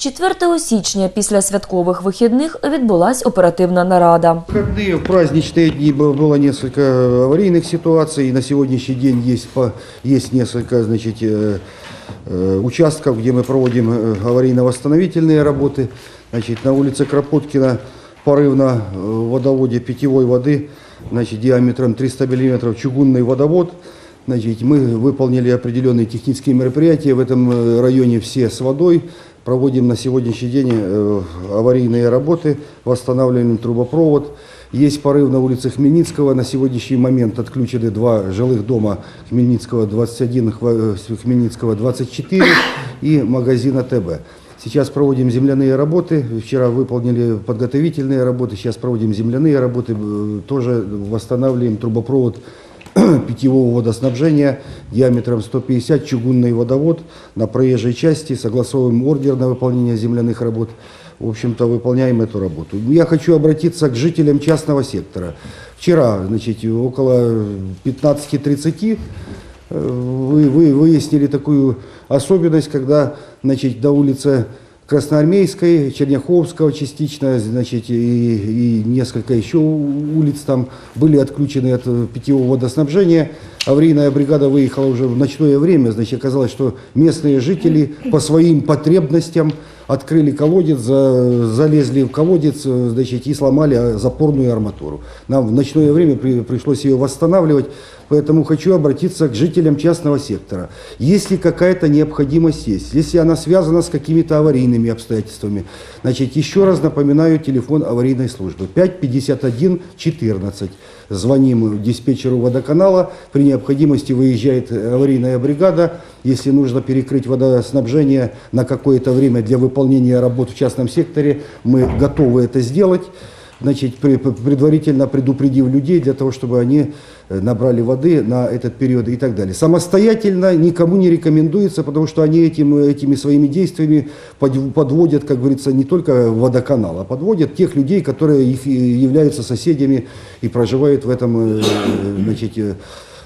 4 січня після святкових вихідних відбулась оперативна нарада. Выходные, в праздничные дни было, было несколько аварийных ситуаций. И на сегодняшний день есть, по- есть несколько значит, э, э, участков, где мы проводим э, аварийно-восстановительные работы. Значит, на улице Кропоткина порыв на э, водоводе питьевой воды значит, диаметром 300 мм, чугунный водовод. Значит, мы выполнили определенные технические мероприятия в этом э, районе все с водой. Проводим на сегодняшний день э, аварийные работы, восстанавливаем трубопровод. Есть порыв на улице Хмельницкого. На сегодняшний момент отключены два жилых дома Хмельницкого 21, Хва- э, Хмельницкого 24 и магазина ТБ. Сейчас проводим земляные работы. Вчера выполнили подготовительные работы. Сейчас проводим земляные работы. Э, Тоже восстанавливаем трубопровод питьевого водоснабжения диаметром 150, чугунный водовод на проезжей части, согласовываем ордер на выполнение земляных работ. В общем-то, выполняем эту работу. Я хочу обратиться к жителям частного сектора. Вчера, значит, около 15.30 э, вы, вы выяснили такую особенность, когда, значит, до улицы Красноармейской, Черняховского частично, значит, и, и несколько еще улиц там были отключены от питьевого водоснабжения. Аварийная бригада выехала уже в ночное время, значит, оказалось, что местные жители по своим потребностям открыли колодец, за- залезли в колодец, значит, и сломали запорную арматуру. Нам в ночное время при- пришлось ее восстанавливать, поэтому хочу обратиться к жителям частного сектора. Если какая-то необходимость есть, если она связана с какими-то аварийными обстоятельствами, значит, еще раз напоминаю телефон аварийной службы. 551 14. Звоним диспетчеру водоканала, при необходимости выезжает аварийная бригада, если нужно перекрыть водоснабжение на какое-то время для выполнения работ в частном секторе, мы готовы это сделать значит, предварительно предупредив людей для того, чтобы они э, набрали воды на этот период и так далее. Самостоятельно никому не рекомендуется, потому что они этим, этими своими действиями под- подводят, как говорится, не только водоканал, а подводят тех людей, которые и являются соседями и проживают в этом, э, значит, э,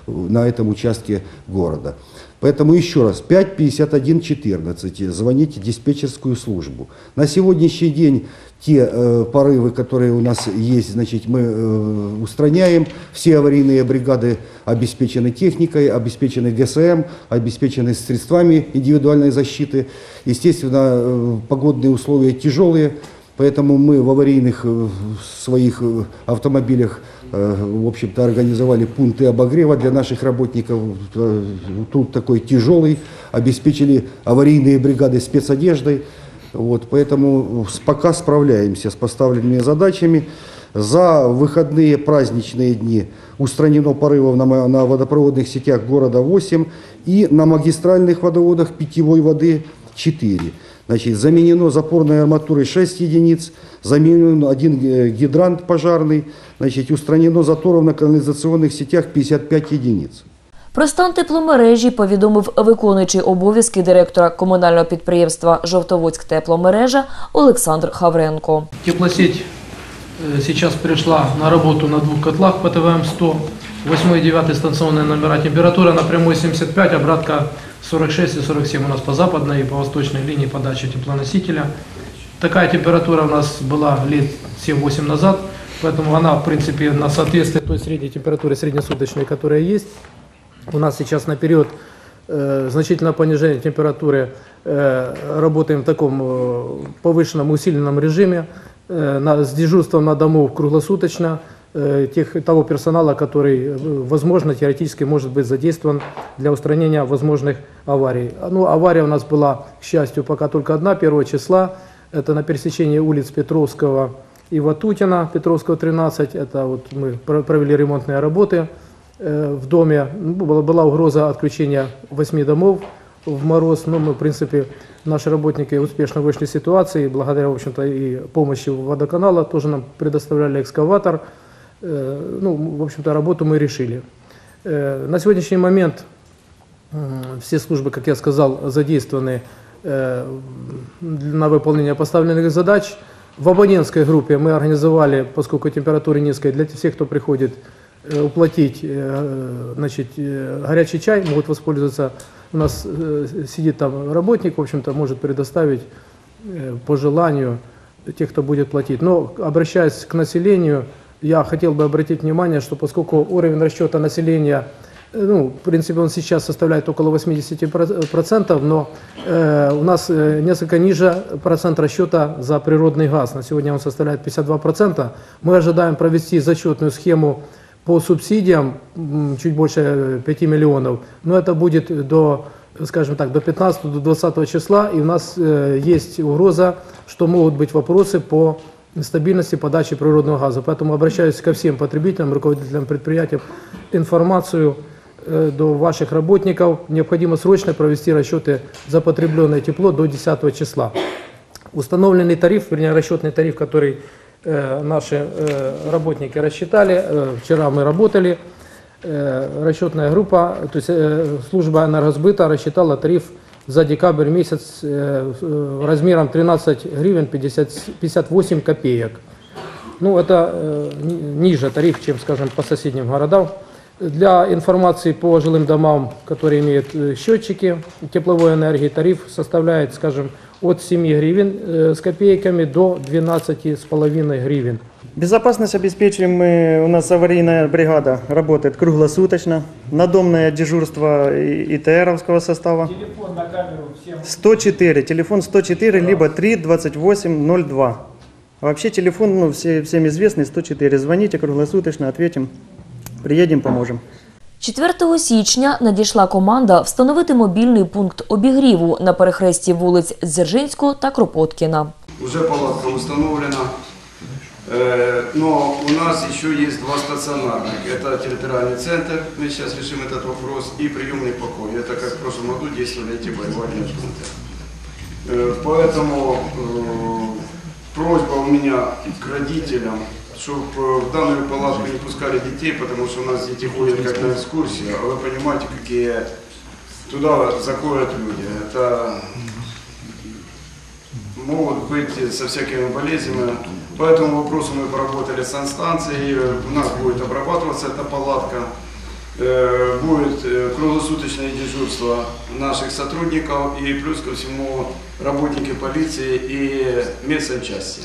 на этом участке города. Поэтому еще раз, 5 51 14, звоните диспетчерскую службу. На сегодняшний день те э, порывы, которые у нас есть, значит, мы э, устраняем. Все аварийные бригады обеспечены техникой, обеспечены ГСМ, обеспечены средствами индивидуальной защиты. Естественно, э, погодные условия тяжелые, Поэтому мы в аварийных э, своих э, автомобилях, э, в общем-то, организовали пункты обогрева для наших работников. Тут такой тяжелый, обеспечили аварийные бригады спецодеждой. Вот, поэтому пока справляемся с поставленными задачами. За выходные праздничные дни устранено порывов на, на водопроводных сетях города 8 и на магистральных водоводах питьевой воды 4. Значит, заменено запорной арматурой 6 единиц, заменен один э, гидрант пожарный, значит, устранено заторов на канализационных сетях 55 единиц. Про стан тепломережі повідомив виконуючий обов'язки директора комунального підприємства Жовтоводськ тепломережа Олександр Хавренко. Теплосеть э, сейчас перешла на работу на двух котлах по ТВМ-100. 8 и 9 станционные номера. Температура на прямой 75, обратка 46 и 47 у нас по западной и по восточной линии подачи теплоносителя. Такая температура у нас была лет 7-8 назад, поэтому она, в принципе, на соответствии той средней температуре среднесуточной, которая есть. У нас сейчас на период э, значительного понижения температуры э, работаем в таком э, повышенном усиленном режиме э, на, с дежурством на дому круглосуточно тех, того персонала, который, э, возможно, теоретически может быть задействован для устранения возможных аварий. Ну, авария у нас была, к счастью, пока только одна, 1 числа. Это на пересечении улиц Петровского и Ватутина, Петровского 13. Это вот мы про- провели ремонтные работы э, в доме. Ну, Была, угроза отключения восьми домов в мороз, но мы, в принципе, наши работники успешно вышли из ситуации, благодаря, в общем-то, и помощи водоканала, тоже нам предоставляли экскаватор. Э, Ну, в общем-то, работу мы решили. Э, На сегодняшний момент М, Все службы, как я сказал, задействованы э, на выполнение поставленных задач. В абонентской группе мы организовали, поскольку температура низкая, для всех, кто приходит э, уплатить э, значит, э, горячий чай, могут воспользоваться. У нас э, сидит там работник, в общем-то, может предоставить э, по желанию тех, кто будет платить. Но обращаясь к населению, я хотел бы обратить внимание, что поскольку уровень расчета населения, э, ну, в принципе, он сейчас составляет около 80%, но э, у нас э, несколько ниже процент расчета за природный газ. На сегодня он составляет 52%. Мы ожидаем провести зачетную схему по субсидиям чуть больше 5 миллионов, но это будет до, скажем так, до 15 до 20 числа, и у нас э, есть угроза, что могут быть вопросы по стабильности подачи природного газа. Поэтому обращаюсь ко всем потребителям, руководителям предприятий, информацию э, до ваших работников. Необходимо срочно провести расчеты за потребленное тепло до 10 числа. Установленный тариф, вернее расчетный тариф, который э, наши э, работники рассчитали, э, вчера мы работали, э, расчетная группа, то есть э, служба энергосбыта рассчитала тариф за декабрь месяц э, размером 13 гривен 50, 58 копеек. Ну, это э, ни- ниже тариф, чем, скажем, по соседним городам. Для информации по жилым домам, которые имеют э, счетчики тепловой энергии, тариф составляет, скажем, от 7 гривен э, с копейками до 12,5 гривен. Безопасность обеспечиваем мы, у нас аварийная бригада работает круглосуточно, надомное дежурство ИТРовского состава. Телефон на камеру всем 104, телефон 104, либо 32802. Вообще телефон, ну, все, всем известный, 104. Звоните круглосуточно, ответим, приедем, поможем. 4 січня надійшла команда встановити мобільний пункт обігріву на перехресті вулиць Дзержинського та Кропоткіна. Уже палатка установлена. Э, Но у нас еще есть два стационарных. Это территориальный центр, мы сейчас решим этот вопрос, и приемный покой. Это как в прошлом году действовали эти боевые пункты. Э, Поэтому э, просьба у меня к родителям, чтобы в данную палатку не пускали детей, потому что у нас дети ходят как на экскурсию, а вы понимаете, какие туда заходят люди. Это могут быть со всякими болезнями. По этому вопросу мы поработали с санстанцией, у нас будет обрабатываться эта палатка, Э, будет э, круглосуточное дежурство наших сотрудников и плюс ко всему работники полиции и медсанчасти.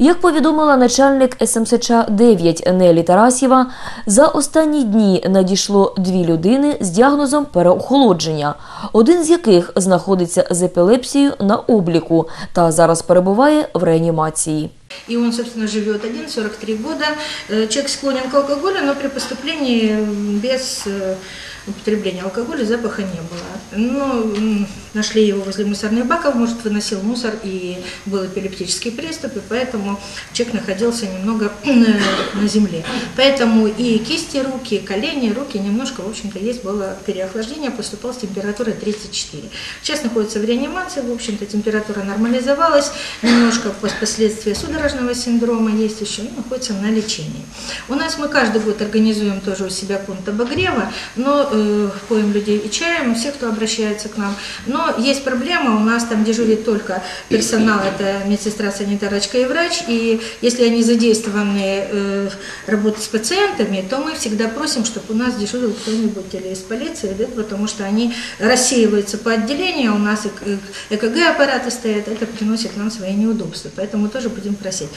Як повідомила начальник СМСЧ 9 Нелі Тарасєва, за останні дні надійшло дві людини з діагнозом переохолодження, один з яких знаходиться з епілепсією на обліку та зараз перебуває в реанімації. И он, собственно, живет один, 43 года. Э, Человек склонен к алкоголю, но при поступлении м, без э, употребления алкоголя запаха не было. Но м, нашли его возле мусорных баков, может, выносил мусор и был эпилептический приступ, и поэтому человек находился немного э, на земле. Поэтому и кисти, руки, колени, руки немножко, в общем-то, есть было переохлаждение, поступал с температурой 34. Сейчас находится в реанимации, в общем-то, температура нормализовалась, немножко пос- последствия судорожного синдрома есть еще, и находится на лечении. У нас мы каждый год организуем тоже у себя пункт обогрева, но э, поем людей и чаем, все, кто обращается к нам. Но есть проблема, у нас там дежурит только персонал, это медсестра, санитарочка и врач, и если они задействованы э, работать с пациентами, то мы всегда просим, чтобы у нас дежурил кто-нибудь или из полиции, да, потому что они рассеиваются по отделению, у нас эк- ЭКГ-аппараты стоят, это приносит нам свои неудобства, поэтому тоже будем просить.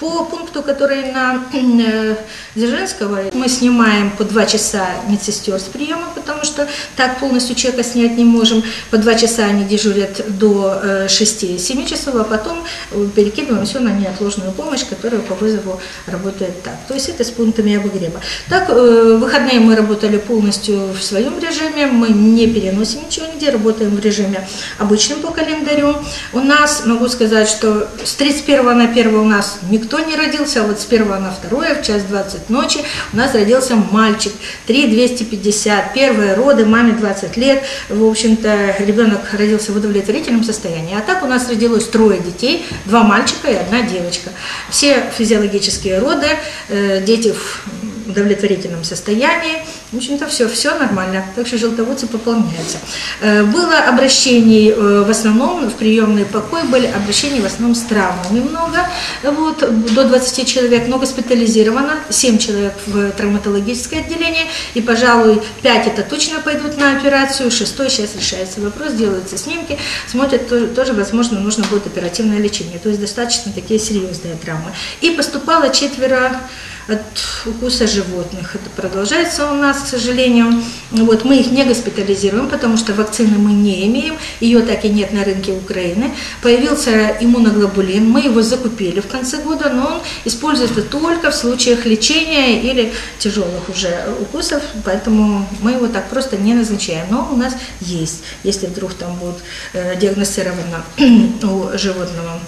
По пункту, который на э, Дзержинского, мы снимаем по два часа медсестер с приема, потому что так полностью человека снять не можем. По два часа они дежурят до э, 6-7 часов, а потом э, перекидываем все на неотложную помощь, которая по вызову работает так. То есть это с пунктами обогрева. Так, э, выходные мы работали полностью в своем режиме, мы не переносим ничего нигде, работаем в режиме обычном по календарю. У нас, могу сказать, что с 31 на 1 у нас никто не родился, а вот с 1 на 2 в час 20 ночи у нас родился мальчик, 3250, первые роды, маме 20 лет, в общем-то, ребенок родился в удовлетворительном состоянии. А так у нас родилось трое детей, два мальчика и одна девочка. Все физиологические роды, э, дети в удовлетворительном состоянии. В общем-то, все, все нормально. Так что желтоводцы пополняются. Э, Было обращений э, в основном, в приемный покой были обращения в основном с травмами много, вот, до 20 человек, но госпитализировано 7 человек в травматологическое отделение, и, пожалуй, 5 это точно пойдут на операцию, шестой сейчас решается вопрос, делаются снимки, смотрят, тоже, тоже, возможно, нужно будет оперативное лечение, то есть достаточно такие серьезные травмы. И поступало четверо от укуса животных. Это продолжается у нас, к сожалению. Вот, мы их не госпитализируем, потому что вакцины мы не имеем, ее так и нет на рынке Украины. Появился иммуноглобулин, мы его закупили в конце года, но он используется только в случаях лечения или тяжелых уже укусов, поэтому мы его так просто не назначаем. Но у нас есть, если вдруг там будет э, диагностировано у животного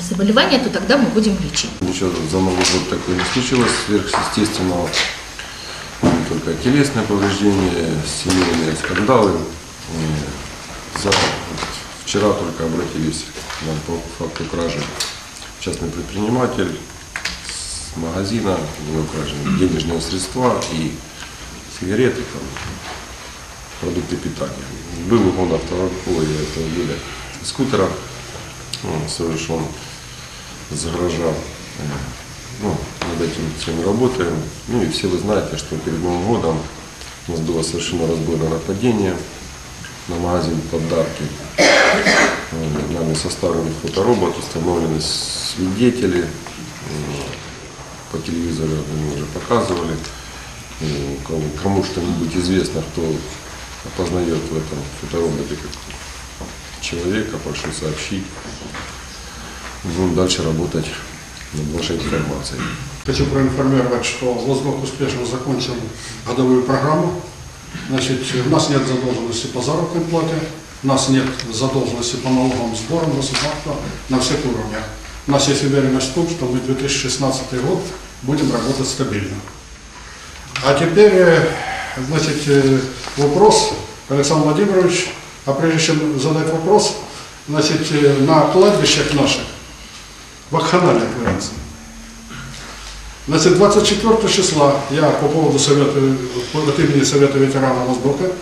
заболевание, то тогда мы будем лечить. Ничего за Новый год такое не случилось сверхъестественного. Только телесные повреждения, семейные скандалы. За, вчера только обратились по факту кражи. Частный предприниматель с магазина, у него украдены денежные средства и сигареты, там, продукты питания. Был угон автомобиля автомобиля скутера. Он совершен с Ну, над этим всем работаем. Ну и все вы знаете, что перед Новым годом у нас было совершено разбойное нападение на магазин подарки. Нами составлен фоторобот, установлены свидетели. По телевизору они уже показывали. Кому что-нибудь известно, кто опознает в этом фотороботе как человека, прошу сообщить. Будем дальше работать над вашей информацией. Хочу проинформировать, что Госдух успешно закончил годовую программу. Значит, у нас нет задолженности по заработной плате, у нас нет задолженности по налоговым сборам государства на всех уровнях. У нас есть уверенность в том, что мы 2016 год будем работать стабильно. А теперь, э, значит, э, вопрос, Александр Владимирович, а прежде чем задать вопрос, значит, э, на кладбищах наших, вакханалия творится. Значит, 24 числа я по поводу совета, от имени Совета ветеранов Воздуха,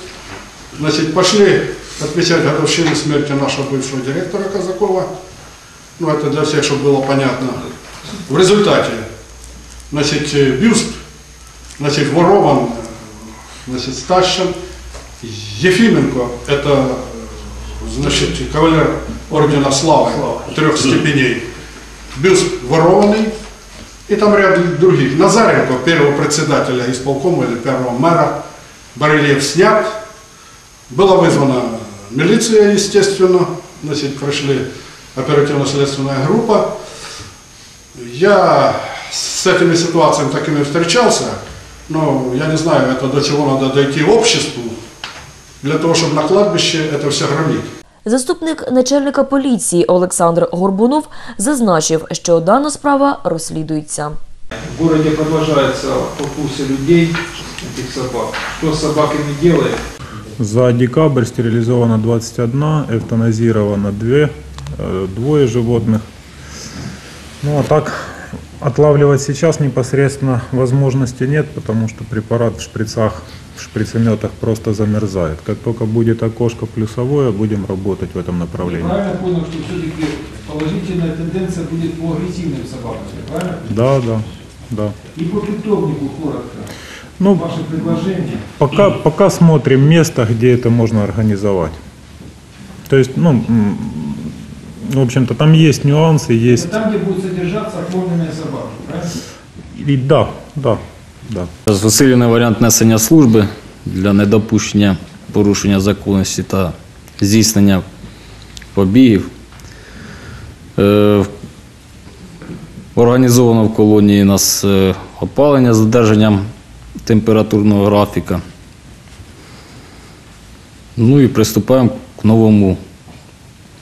значит, пошли отмечать годовщину смерти нашего бывшего директора Казакова. Ну, это для всех, чтобы было понятно. В результате, значит, э, бюст, значит, ворован, э, значит, стащен. Ефименко, это, значит, кавалер ордена славы трех степеней. Бюст ворованный, и там ряд других. Назаренко, первого председателя исполкома или первого мэра, барельеф снят. Была вызвана милиция, естественно, значит, пришли оперативно-следственная группа. Я с этими ситуациями такими встречался, но я не знаю, это до чего надо дойти обществу, для того, чтобы на кладбище это все громить. Заступник начальника поліції Олександр Горбунов зазначив, що дана справа розслідується. В городе продолжается покусы людей, этих собак. Что с собаками делает? За декабрь стерилизовано 21, эвтаназировано 2, э, двое животных. Ну а так отлавливать сейчас непосредственно возможности нет, потому что препарат в шприцах, в шприцеметах просто замерзает. Как только будет окошко плюсовое, будем работать в этом Я направлении. правильно понял, что все-таки положительная тенденция будет по агрессивным собакам, правильно? Да, да, да. И по питомнику коротко. Ну, Ваше предложение. Пока, пока смотрим место, где это можно организовать. То есть, ну, в общем-то, там есть нюансы, есть... Там, где будут содержаться оформленные собаки, правильно? И да, да, да. Посилений варіант несення служби для недопущення порушення законності та здійснення побігів. Е, Організовано в колонії у нас е, опалення з додержанням температурного графіка. Ну і приступаємо к новому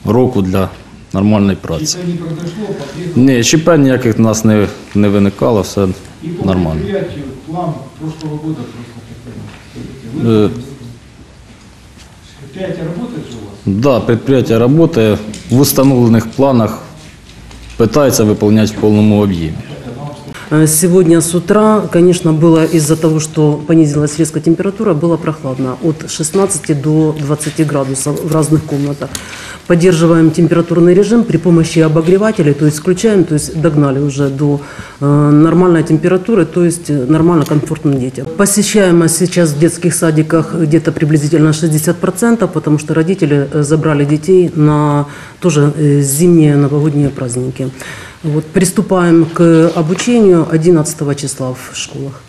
року для нормальної праці. Если не произошло, потребует Ні, ЧП ніяких в нас не, не виникало, все и по нормально. предприятию план прошлого года просто так понял. Э. Вы- Предприятие работает же у вас? Да, предприятие работает в установленных планах, пытается выполнять в полном объеме. Э, Сегодня с утра, конечно, было из-за того, что понизилась резко температура, было прохладно. От 16 до 20 градусов в разных комнатах. Поддерживаем температурный режим при помощи обогревателей, то есть включаем, то есть догнали уже до э, нормальной температуры, то есть э, нормально, комфортно детям. Посещаемость сейчас в детских садиках где-то приблизительно 60%, потому что родители забрали детей на тоже зимние новогодние праздники. Вот, приступаем к обучению 11 числа в школах.